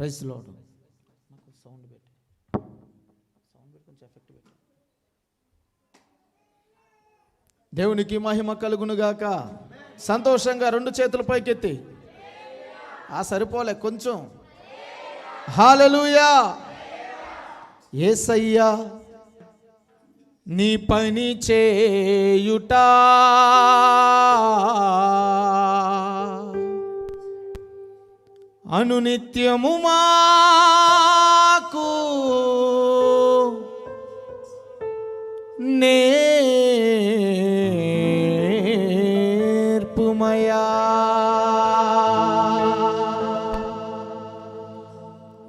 Load నాకు sound పెట్టి. Sound పెట్టి కొంచెం ఎఫెక్ట్ పెట్టి. దేవునికి మహిమ కలుగునుగాక సంతోషంగా రెండు చేతుల పైకెత్తి. ఆ సరిపోలే కొంచెం. హాలలుయా ఏసయ్యా నీ పని చేయుట. అనునిత్యము మాకు. నేర్పుమయా.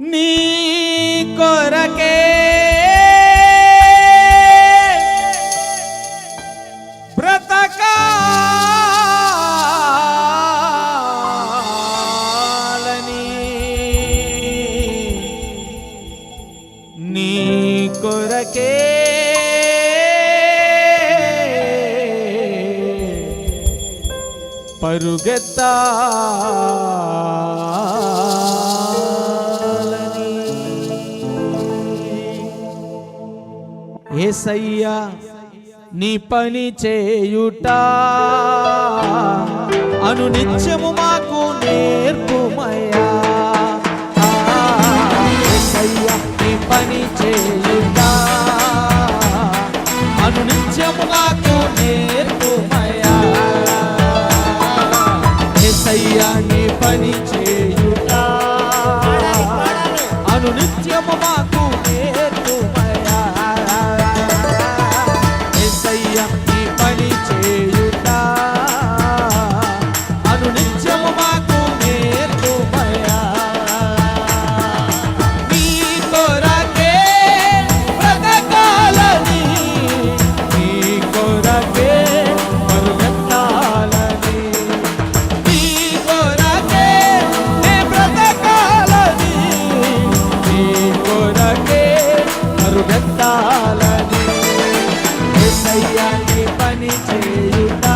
నీ కొర పరుగెత్తాలని. ఏసయ్యా నీ పని చేయుట అను నిత్యము మాకు నేర్పుమయ్యా. నీ పని చేయు పరుగెత్తాలని యేసయ్యా నీ పని చేయుట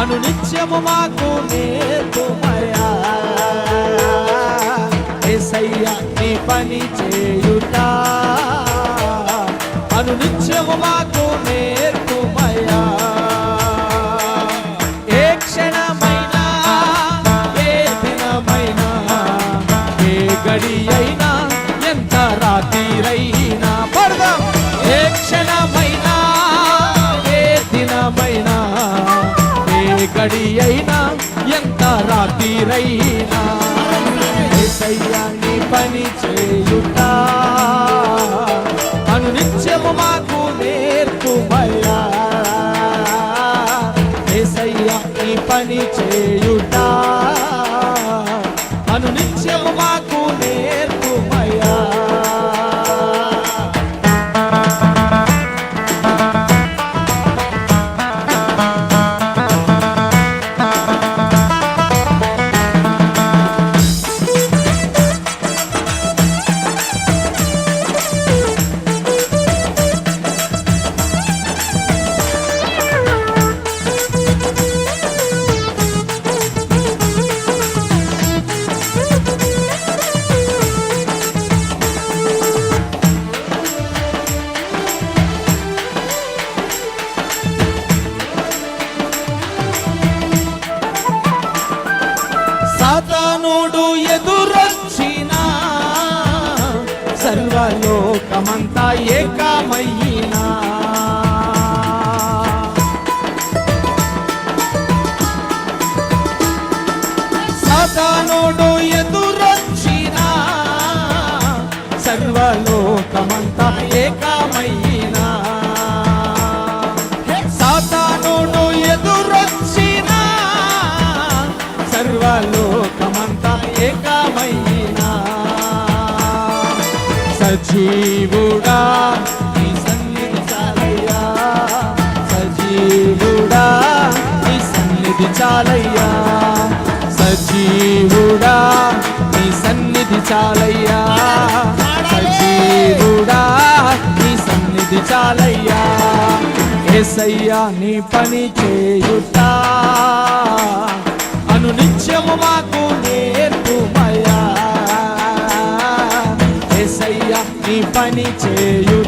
అను నిత్యము మాకు నేర్పుమయా యేసయ్యా పని చేయుట అను నిత్యము మాకు నే ఎక్కడి అయినా ఎంత రాత్రిరైనా. ఏసయ్యాన్ని పని చేయుట. అను నిత్యము మాకు నేర్పుమయ్యా ఏసయ్యాన్ని పని చేయు. సజీవుడా. నీ సన్నిధి చాలయ్యా. సజీవుడా. నీ సన్నిధి చాలయ్యా. సజీవుడా. నీ సన్నిధి చాలయ్యా. సజీవుడా. నీ సన్నిధి చాలయ్యా. ఏసయ్యా నీ పని చేయుట అను నిత్యము మాకు నేర్పుమయ్యా. నీ పని చేయు.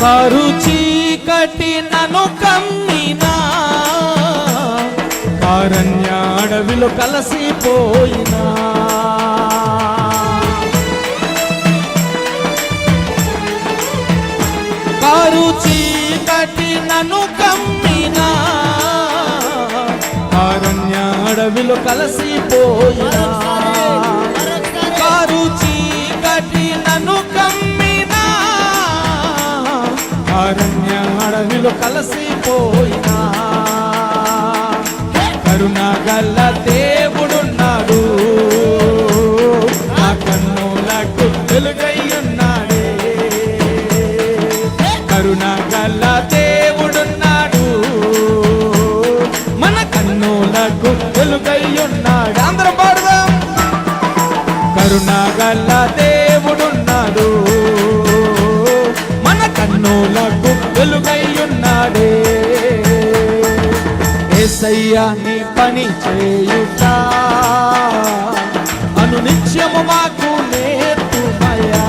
కరు చీకటి నను కమ్మినా. అడవిలో కలసిపోయినా. కారు చీకటి నను కమ్మినా. అడవిలో కలసిపోయినా. కారు చీకటి అడవిలో కలసిపోయినా కరుణ గల్ల దేవుడున్నాడు. నా కన్నులకు వెలుగై ఉన్నాడే. కరుణ గల్ల దేవుడున్నాడు. మన కన్నులకు వెలుగై ఉన్నాడు. అందరం పాడదాం. కరుణ దేవుడున్నాడు ఏసయ్యా నీ పని చేయుట. అను నిత్యము మాకు నేర్పుమయా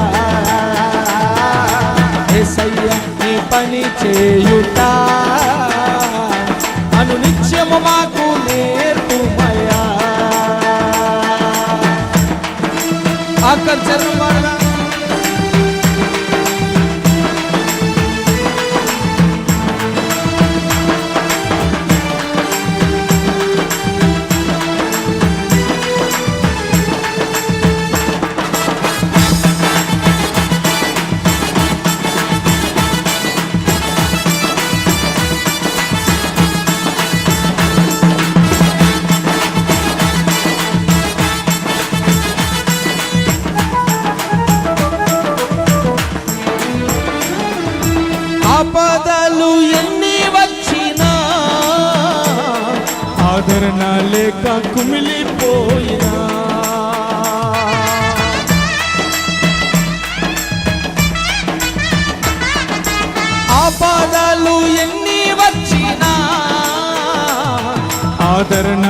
ఏసయ్యా నీ పని చేయుట. అను నిత్యము మాకు లేక కుమిలిపోయినా. ఆపాదాలు ఎన్ని వచ్చినా ఆదరణ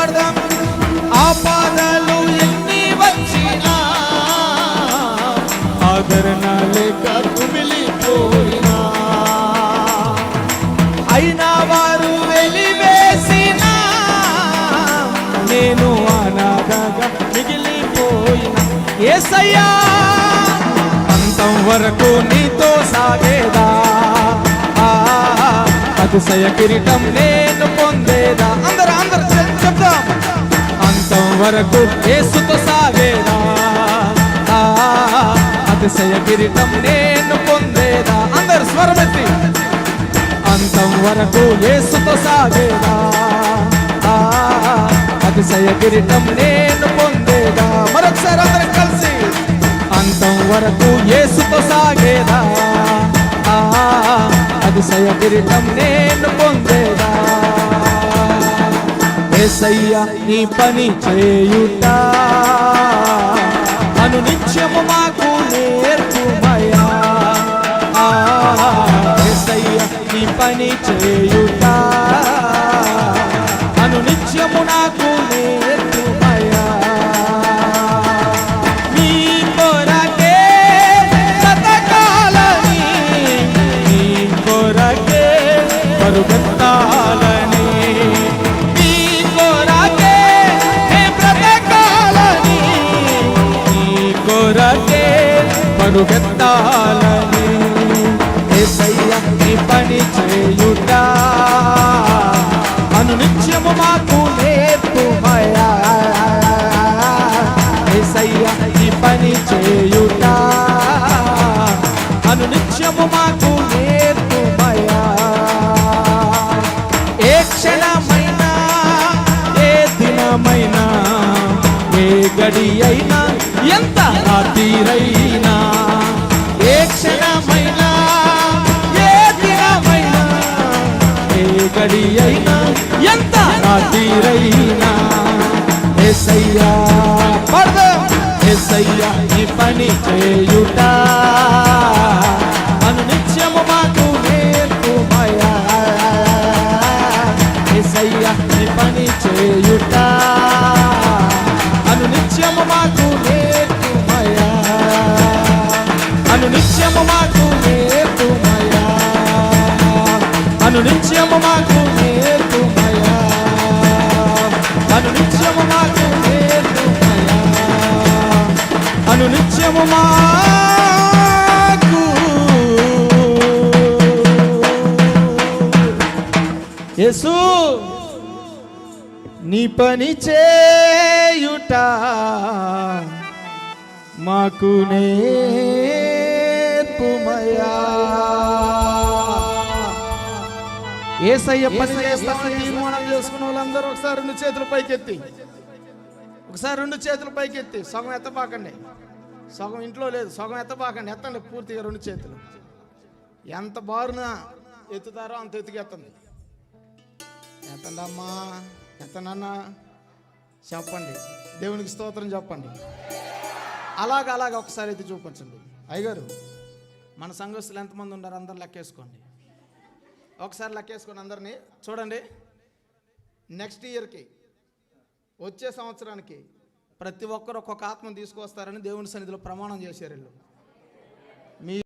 అందరు ఆపాదలు ఎన్ని వచ్చినా ఆదరణ లేక కుమిలిపోయినా అయినా వారు వెలివేసిన నేను అనాథగా ఏసయ్యా అంతం వరకు నీతో సాగేదా? అతిశయ కిరీటం నేను చెందేదా అందరు అందరు చెప్తాం చెప్దాం. అంతం వరకు యేసుతో సాగేదా అతిశయ కిరీటం నేను పొందేదా? అందరు స్వరమెత్తి అంతం వరకు ఏసుతో సాగేదా? అతిశయ కిరీటం నేను పొందేదా? మరొకసారి అందరం కలిసి. అంతం వరకు ఏసుతో సాగేదా? అతిశయ కిరీటం నేను పొందేదా? ఏసయ్య నీ పని చేయుట. అను నిత్యము మాకు నేర్పుమయా ఆ, ఏసయ్య నీ పని చేయుట. అను నిత్యము నాకు నేర్పు పరుగెత్తాలని ఏసయ్య పని చేయుట? అనునిత్యము మాకు నేర్పుమయా ఏసయ్య పని చేయుట? అనునిత్యము మాకు నేర్పుమయా ఏ క్షణమైనా ఏ దినమైనా ఏ గడి అయినా ఎంత రాత్రిరైనా రాత్రిరైనా ఎసయ్యా ఎసయ్యా ఈ పని చేయుట. అనునిత్యము మాకు నేర్పుమయా ఎసయ్యా ఈ పని చేయుట. అనునిత్యము మాకు నేర్పుమయా అనునిత్యము మాకు నేర్పుమయా అనునిత్యము మాకు పని చేయుట మాకు నేర్పుమయా ఏసయ్య పని చేస్తామని తీర్మానం చేసుకున్న వాళ్ళందరూ ఒకసారి రెండు చేతులు పైకెత్తి. ఒకసారి రెండు చేతులు పైకెత్తి. సగం ఎత్తబాకండి సగం ఇంట్లో లేదు. సగం ఎత్తబాకండి ఎత్తండి. పూర్తిగా రెండు చేతులు. ఎంత బారున ఎత్తుతారో అంత ఎత్తుకెత్తండి. ఎత్తండి అమ్మా ఎంతనన్నా చెప్పండి. దేవునికి స్తోత్రం చెప్పండి. అలాగ అలాగ ఒకసారి అయితే చూపించండి. అయ్యగారు మన సంఘస్థులు ఎంతమంది ఉన్నారు? అందరు లెక్కేసుకోండి. ఒకసారి లెక్కేసుకోండి అందరినీ. చూడండి. నెక్స్ట్ ఇయర్కి వచ్చే సంవత్సరానికి ప్రతి ఒక్కరు ఒక్కొక్క ఆత్మ తీసుకొస్తారని దేవుని సన్నిధిలో ప్రమాణం చేశారు వీళ్ళు. మీ